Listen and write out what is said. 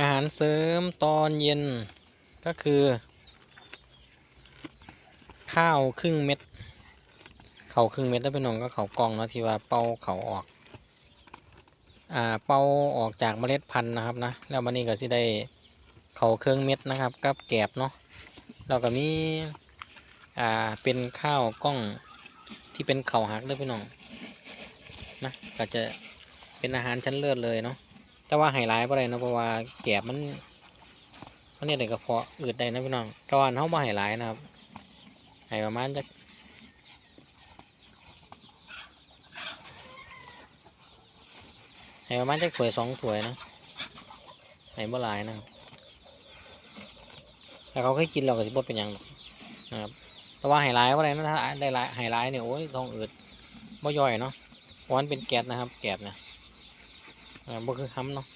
อาหารเสริมตอนเย็นก็คือ ข้าวครึ่งเม็ด เขาครึ่งเม็ดแล้วเป็นนองก็เขากองเนาะที่ว่าเป่าเขาออกอ่าเป่าออกจากเมล็ดพันธุ์นะครับนะแล้วมันนี้ก็สิได้เขาเครื่องเม็ดนะครับกับแกบเนาะแล้วก็มีอ่าเป็นข้าวกล้องที่เป็นเขาหักเด้วยพี่น้องนะก็จะเป็นอาหารชั้นเลิศเลยเนาะ แต่ว่าไฮไลท์อะไรนะเพราะว่าแกบมันมันเนี่ยในกระเพาะอืดได้นะพี่น้องต่ว่าเขามาไฮไลท์นะครับให้ประมาณจะให้ประมาณจะถ้วยสองถ้วยนะให้บ่หลายนะครับแต่เขาเคยกินเราก็สิบ่เป็นยังนะครับแต่ว่าไฮไลท์อะไรนะถ้าได้ไฮไลท์เนี่ยโอ้ยทองอืดบ่ย่อยเนาะเพราะมันเป็นแก๊สนะครับ แก๊สนะอ่า บ่คือห้ำเนาะ